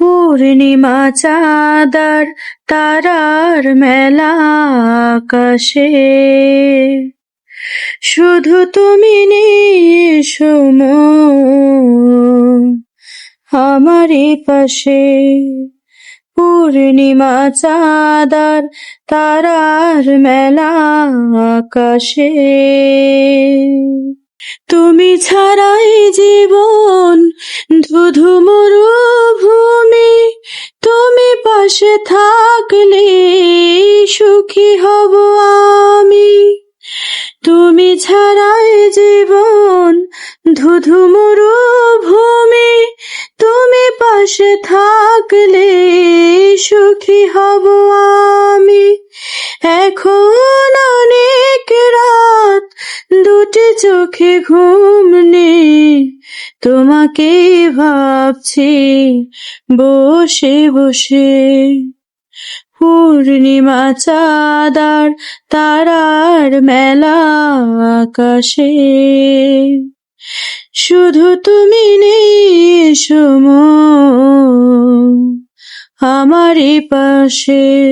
পূর্ণিমা চাঁদার তারার মেলা আকাশে। শুধু তুমি নিশোম আমারই পাশে। পূর্ণিমা চাঁদার তারার মেলা আকাশে। তুমি ছাড়াই জীবন ধুধু তুমি পাশে থাকলে সুখী হব আমি। তুমি ছাড়াই জীবন ধুধু মরুভূমি। তুমি পাশে থাকলে সুখী হব আমি। এখন অনেক রাত, দুটি চোখে ঘুম নেই। তোমাকে ভাবছি, বসে বসে। পূর্ণিমা চাঁদার তারার মেলা আকাশে। শুধু তুমি নেই সম আমারই পাশে।